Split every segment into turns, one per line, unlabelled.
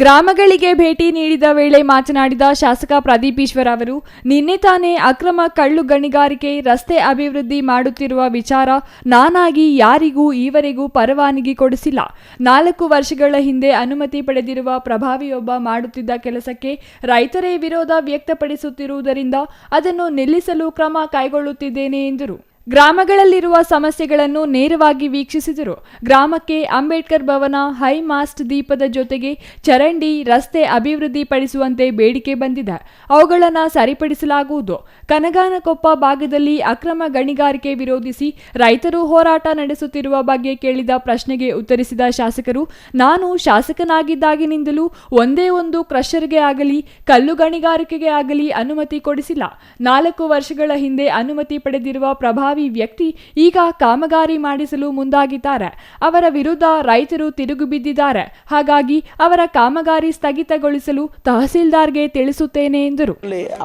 ಗ್ರಾಮಗಳಿಗೆ ಭೇಟಿ ನೀಡಿದ ವೇಳೆ ಮಾತನಾಡಿದ ಶಾಸಕ ಪ್ರದೀಪ್ ಅವರು, ನಿನ್ನೆ ತಾನೇ ಅಕ್ರಮ ಕಳ್ಳು ಗಣಿಗಾರಿಕೆ, ರಸ್ತೆ ಅಭಿವೃದ್ಧಿ ಮಾಡುತ್ತಿರುವ ವಿಚಾರ ನಾನಾಗಿ ಯಾರಿಗೂ ಈವರೆಗೂ ಪರವಾನಗಿ ಕೊಡಿಸಿಲ್ಲ. ನಾಲ್ಕು ವರ್ಷಗಳ ಹಿಂದೆ ಅನುಮತಿ ಪಡೆದಿರುವ ಪ್ರಭಾವಿಯೊಬ್ಬ ಮಾಡುತ್ತಿದ್ದ ಕೆಲಸಕ್ಕೆ ರೈತರೇ ವಿರೋಧ ವ್ಯಕ್ತಪಡಿಸುತ್ತಿರುವುದರಿಂದ ಅದನ್ನು ನಿಲ್ಲಿಸಲು ಕ್ರಮ ಕೈಗೊಳ್ಳುತ್ತಿದ್ದೇನೆ ಎಂದರು. ಗ್ರಾಮಗಳಲ್ಲಿರುವ ಸಮಸ್ಯೆಗಳನ್ನು ನೇರವಾಗಿ ವೀಕ್ಷಿಸಿದರು. ಗ್ರಾಮಕ್ಕೆ ಅಂಬೇಡ್ಕರ್ ಭವನ ಹೈ ಮಾಸ್ಟ್ ದೀಪದ ಜೊತೆಗೆ ಚರಂಡಿ, ರಸ್ತೆ ಅಭಿವೃದ್ಧಿಪಡಿಸುವಂತೆ ಬೇಡಿಕೆ ಬಂದಿದೆ. ಅವುಗಳನ್ನು ಸರಿಪಡಿಸಲಾಗುವುದು. ಕನಗಾನಕೊಪ್ಪ ಭಾಗದಲ್ಲಿ ಅಕ್ರಮ ಗಣಿಗಾರಿಕೆ ವಿರೋಧಿಸಿ ರೈತರು ಹೋರಾಟ ನಡೆಸುತ್ತಿರುವ ಬಗ್ಗೆ ಕೇಳಿದ ಪ್ರಶ್ನೆಗೆ ಉತ್ತರಿಸಿದ ಶಾಸಕರು, ನಾನು ಶಾಸಕನಾಗಿದ್ದಾಗಿನಿಂದಲೂ ಒಂದೇ ಒಂದು ಕ್ರಷರ್ಗೆ ಆಗಲಿ, ಕಲ್ಲು ಗಣಿಗಾರಿಕೆಗೆ ಆಗಲಿ ಅನುಮತಿ ಕೊಡಿಸಿಲ್ಲ. ನಾಲ್ಕು ವರ್ಷಗಳ ಹಿಂದೆ ಅನುಮತಿ ಪಡೆದಿರುವ ಪ್ರಭಾವಿ ವ್ಯಕ್ತಿ ಈಗ ಕಾಮಗಾರಿ ಮಾಡಿಸಲು ಮುಂದಾಗಿದ್ದಾರೆ. ಅವರ ವಿರುದ್ಧ ರೈತರು ತಿರುಗು ಬಿದ್ದಿದ್ದಾರೆ. ಹಾಗಾಗಿ ಅವರ ಕಾಮಗಾರಿ ಸ್ಥಗಿತಗೊಳಿಸಲು ತಹಸೀಲ್ದಾರ್ಗೆ ತಿಳಿಸುತ್ತೇನೆ ಎಂದರು.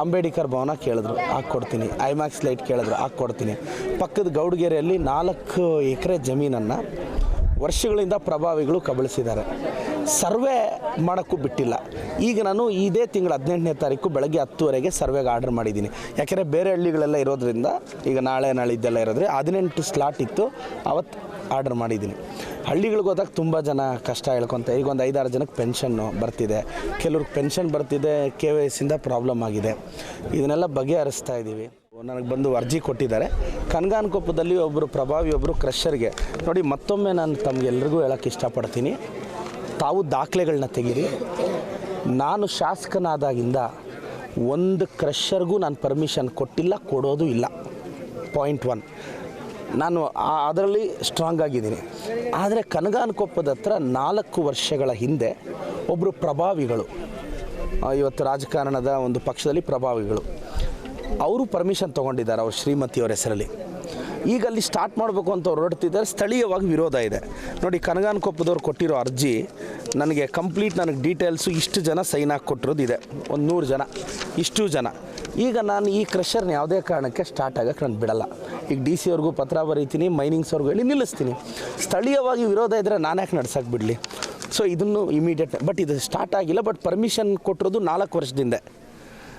ಅಂಬೇಡ್ಕರ್ ಭವನ ಕೇಳಿದ್ರು ಹಾಕ್ಕೊಡ್ತೀನಿ ಐಮ್ಯಾಕ್ಸ್ ಲೈಟ್ ಕೇಳಿದ್ರು ಹಾಕ್ಕೊಡ್ತೀನಿ ಪಕ್ಕದ ಗೌಡಗೆರೆಯಲ್ಲಿ ನಾಲ್ಕು ಎಕರೆ ಜಮೀನನ್ನು ವರ್ಷಗಳಿಂದ ಪ್ರಭಾವಿಗಳು ಕಬಳಿಸಿದ್ದಾರೆ. ಸರ್ವೆ ಮಾಡೋಕ್ಕೂ ಬಿಟ್ಟಿಲ್ಲ. ಈಗ ನಾನು ಇದೇ ತಿಂಗಳು ಹದಿನೆಂಟನೇ ತಾರೀಕು ಬೆಳಗ್ಗೆ ಹತ್ತುವರೆಗೆ ಸರ್ವೆಗೆ ಆರ್ಡರ್ ಮಾಡಿದ್ದೀನಿ. ಯಾಕೆಂದರೆ ಬೇರೆ ಹಳ್ಳಿಗಳೆಲ್ಲ ಇರೋದ್ರಿಂದ ಈಗ ನಾಳೆ ನಾಳಿದ್ದೆಲ್ಲ ಇರೋದ್ರೆ ಹದಿನೆಂಟು ಸ್ಲಾಟ್ ಇತ್ತು, ಅವತ್ತು ಆರ್ಡರ್ ಮಾಡಿದ್ದೀನಿ. ಹಳ್ಳಿಗಳಿಗೆ ಹೋದಾಗ ತುಂಬ ಜನ ಕಷ್ಟ ಹೇಳ್ಕೊತ, ಈಗ ಒಂದು ಐದಾರು ಜನಕ್ಕೆ ಪೆನ್ಷನ್ನು ಬರ್ತಿದೆ. ಕೆಲವ್ರಿಗೆ ಪೆನ್ಷನ್ ಬರ್ತಿದೆ ಕೆ ವೈ ಪ್ರಾಬ್ಲಮ್ ಆಗಿದೆ. ಇದನ್ನೆಲ್ಲ ಬಗೆಹರಿಸ್ತಾ ಇದ್ದೀವಿ. ನನಗೆ ಬಂದು ಅರ್ಜಿ ಕೊಟ್ಟಿದ್ದಾರೆ. ಕನಗಾನಕೊಪ್ಪದಲ್ಲಿ ಒಬ್ಬರು ಪ್ರಭಾವಿ ಒಬ್ಬರು ಕ್ರಷರ್ಗೆ ನೋಡಿ, ಮತ್ತೊಮ್ಮೆ ನಾನು ತಮಗೆಲ್ರಿಗೂ ಹೇಳೋಕ್ಕೆ ಇಷ್ಟಪಡ್ತೀನಿ. ತಾವು ದಾಖಲೆಗಳನ್ನ ತೆಗೀರಿ. ನಾನು ಶಾಸಕನಾದಾಗಿಂದ ಒಂದು ಕ್ರಷರ್ಗೂ ನಾನು ಪರ್ಮಿಷನ್ ಕೊಟ್ಟಿಲ್ಲ, ಕೊಡೋದು ಇಲ್ಲ. ಪಾಯಿಂಟ್ ಒನ್ ನಾನು ಅದರಲ್ಲಿ ಸ್ಟ್ರಾಂಗ್ ಆಗಿದ್ದೀನಿ. ಆದರೆ ಕನಗಾನಕೊಪ್ಪದ ಹತ್ರ ನಾಲ್ಕು ವರ್ಷಗಳ ಹಿಂದೆ ಒಬ್ಬರು ಪ್ರಭಾವಿಗಳು ಇವತ್ತು ರಾಜಕಾರಣದ ಒಂದು ಪಕ್ಷದಲ್ಲಿ ಪ್ರಭಾವಿಗಳು, ಅವರು ಪರ್ಮಿಷನ್ ತೊಗೊಂಡಿದ್ದಾರೆ, ಅವ್ರ ಶ್ರೀಮತಿಯವರ ಹೆಸರಲ್ಲಿ. ಈಗ ಅಲ್ಲಿ ಸ್ಟಾರ್ಟ್ ಮಾಡಬೇಕು ಅಂತ ಹೊರಡ್ತಿದ್ದಾರೆ. ಸ್ಥಳೀಯವಾಗಿ ವಿರೋಧ ಇದೆ. ನೋಡಿ ಕನಗಾನಕೊಪ್ಪದವ್ರು ಕೊಟ್ಟಿರೋ ಅರ್ಜಿ ನನಗೆ ಕಂಪ್ಲೀಟ್ ನನಗೆ ಡೀಟೇಲ್ಸು ಇಷ್ಟು ಜನ ಸೈನ್ ಹಾಕಿ ಕೊಟ್ಟಿರೋದು ಇದೆ. ಒಂದು ನೂರು ಜನ, ಇಷ್ಟು ಜನ. ಈಗ ನಾನು ಈ ಕ್ರಷರ್ನ ಯಾವುದೇ ಕಾರಣಕ್ಕೆ ಸ್ಟಾರ್ಟ್ ಆಗೋಕ್ಕೆ ನಾನು ಬಿಡಲ್ಲ. ಈಗ ಡಿ ಸಿ ಅವ್ರಿಗೂ ಪತ್ರ ಬರೀತೀನಿ ಮೈನಿಂಗ್ಸ್ ಅವ್ರಿಗೂ ಹೇಳಿ ನಿಲ್ಲಿಸ್ತೀನಿ. ಸ್ಥಳೀಯವಾಗಿ ವಿರೋಧ ಇದ್ದರೆ ನಾನು ಯಾಕೆ ನಡ್ಸಕ್ಕೆ ಬಿಡಲಿ? ಸೊ ಇದನ್ನು ಇಮಿಡಿಯೇಟ್ ಬಟ್ ಇದು ಸ್ಟಾರ್ಟ್ ಆಗಿಲ್ಲ ಬಟ್ ಪರ್ಮಿಷನ್ ಕೊಟ್ಟಿರೋದು ನಾಲ್ಕು ವರ್ಷದಿಂದ.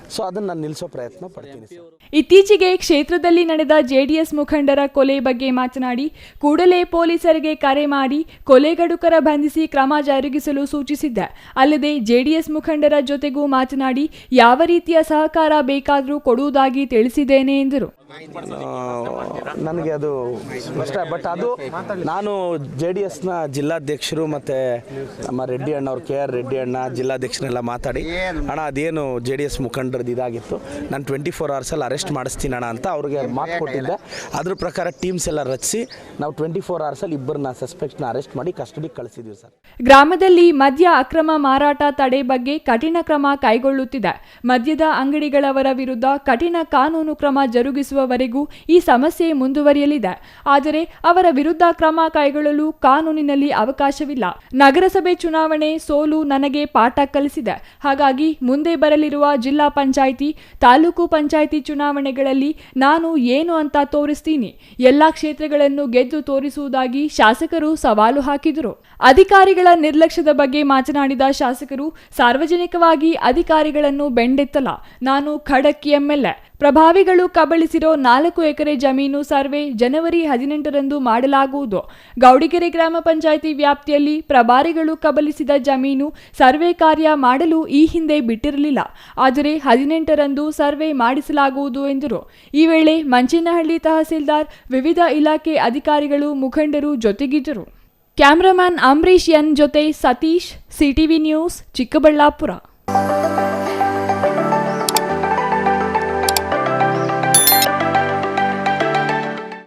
ಸೊ ಅದನ್ನ ನಾನು ನಿಲ್ಲಿಸೋ ಪ್ರಯತ್ನ ಪಡ್ತೀನಿ
ಇತ್ತೀಚೆಗೆ ಕ್ಷೇತ್ರದಲ್ಲಿ ನಡೆದ ಜೆಡಿಎಸ್ ಮುಖಂಡರ ಕೊಲೆ ಬಗ್ಗೆ ಮಾತನಾಡಿ, ಕೂಡಲೇ ಪೊಲೀಸರಿಗೆ ಕರೆ ಮಾಡಿ ಕೊಲೆಗಡುಕರ ಬಂಧಿಸಿ ಕ್ರಮ ಜರುಗಿಸಲು ಸೂಚಿಸಿದ್ದ. ಅಲ್ಲದೆ ಜೆಡಿಎಸ್ ಮುಖಂಡರ ಜೊತೆಗೂ ಮಾತನಾಡಿ, ಯಾವ ರೀತಿಯ ಸಹಕಾರ ಬೇಕಾದರೂ ಕೊಡುವುದಾಗಿ ತಿಳಿಸಿದ್ದೇನೆ ಎಂದರು.
ನನಗೆ ಅದು ಕಷ್ಟ ಬಟ್ ಅದು ನಾನು ಜೆ ಡಿ ಎಸ್ನ ಜಿಲ್ಲಾಧ್ಯಕ್ಷರು ಮತ್ತು ನಮ್ಮ ರೆಡ್ಡಿ ಅಣ್ಣ ಅವ್ರು ಕೆ ಆರ್ ರೆಡ್ಡಿ ಅಣ್ಣ ಜಿಲ್ಲಾಧ್ಯಕ್ಷರೆಲ್ಲ ಮಾತಾಡಿ. ಅಣ್ಣ ಅದೇನು ಜೆ ಡಿ ಎಸ್ ಮುಖಂಡರದ್ದು ಇದಾಗಿತ್ತು. ನಾನು ಟ್ವೆಂಟಿ ಫೋರ್ ಅವರ್ಸಲ್ಲಿ ಅರೆಸ್ಟ್ ಮಾಡಿಸ್ತೀನಿ ಅಣ್ಣ ಅಂತ ಅವ್ರಿಗೆ ಮಾತು ಕೊಟ್ಟಿದ್ದೆ. ಅದ್ರ ಪ್ರಕಾರ ಟೀಮ್ಸ್ ಎಲ್ಲ ರಚಿಸಿ ನಾವು ಟ್ವೆಂಟಿ ಫೋರ್ ಅವರ್ಸಲ್ಲಿ ಇಬ್ಬರನ್ನ ಸಸ್ಪೆಕ್ಟ್ನ ಅರೆಸ್ಟ್ ಮಾಡಿ ಕಸ್ಟಡಿಗೆ ಕಳಿಸಿದ್ವಿ ಸರ್.
ಗ್ರಾಮದಲ್ಲಿ ಮದ್ಯ ಅಕ್ರಮ ಮಾರಾಟ ತಡೆ ಬಗ್ಗೆ ಕಠಿಣ ಕ್ರಮ ಕೈಗೊಳ್ಳುತ್ತಿದೆ. ಮದ್ಯದ ಅಂಗಡಿಗಳವರ ವಿರುದ್ಧ ಕಠಿಣ ಕಾನೂನು ಕ್ರಮ ಜರುಗಿಸುವವರೆಗೂ ಈ ಸಮಸ್ಯೆ ಮುಂದುವರಿಯಲಿದೆ. ಆದರೆ ಅವರ ವಿರುದ್ಧ ಕ್ರಮ ಕೈಗೊಳ್ಳಲು ಕಾನೂನಿನಲ್ಲಿ ಅವಕಾಶವಿಲ್ಲ. ನಗರಸಭೆ ಚುನಾವಣೆ ಸೋಲು ನನಗೆ ಪಾಠ ಕಲಿಸಿದೆ. ಹಾಗಾಗಿ ಮುಂದೆ ಬರಲಿರುವ ಜಿಲ್ಲಾ ಪಂಚಾಯಿತಿ, ತಾಲೂಕು ಪಂಚಾಯಿತಿ ಚುನಾವಣೆಗಳಲ್ಲಿ ನಾನು ಏನು ಅಂತ ತೋರಿಸ್ತೀನಿ. ಎಲ್ಲಾ ಕ್ಷೇತ್ರಗಳನ್ನು ಗೆದ್ದು ತೋರಿಸುವುದಾಗಿ ಶಾಸಕರು ಸವಾಲು ಹಾಕಿದರು. ಅಧಿಕಾರಿಗಳ ನಿರ್ಲಕ್ಷ್ಯದ ಬಗ್ಗೆ ಮಾತನಾಡಿದ ಶಾಸಕರು, ಸಾರ್ವಜನಿಕವಾಗಿ ಅಧಿಕಾರಿಗಳನ್ನು ಬೆಂಡೆತ್ತಲ ನಾನು ಖಡಕ್ ಎಂಎಲ್ಎ. ಪ್ರಭಾವಿಗಳು ಕಬಳಿಸಿರೋ ನಾಲ್ಕು ಎಕರೆ ಜಮೀನು ಸರ್ವೆ ಜನವರಿ ಹದಿನೆಂಟರಂದು ಮಾಡಲಾಗುವುದು. ಗೌಡಿಗೆರೆ ಗ್ರಾಮ ಪಂಚಾಯಿತಿ ವ್ಯಾಪ್ತಿಯಲ್ಲಿ ಪ್ರಭಾರಿಗಳು ಕಬಲಿಸಿದ ಜಮೀನು ಸರ್ವೆ ಕಾರ್ಯ ಮಾಡಲು ಈ ಹಿಂದೆ ಬಿಟ್ಟಿರಲಿಲ್ಲ. ಆದರೆ ಹದಿನೆಂಟರಂದು ಸರ್ವೆ ಮಾಡಿಸಲಾಗುವುದು ಎಂದರು. ಈ ವೇಳೆ ಮಂಚಿನಹಳ್ಳಿ ತಹಸೀಲ್ದಾರ್, ವಿವಿಧ ಇಲಾಖೆ ಅಧಿಕಾರಿಗಳು ಮುಖಂಡರು ಜೊತೆಗಿದ್ದರು. ಕ್ಯಾಮ್ರಾಮನ್ ಅಂಬರೀಷ್ ಎನ್ ಜೊತೆ ಸತೀಶ್, ಸಿಟಿವಿ ನ್ಯೂಸ್, ಚಿಕ್ಕಬಳ್ಳಾಪುರ.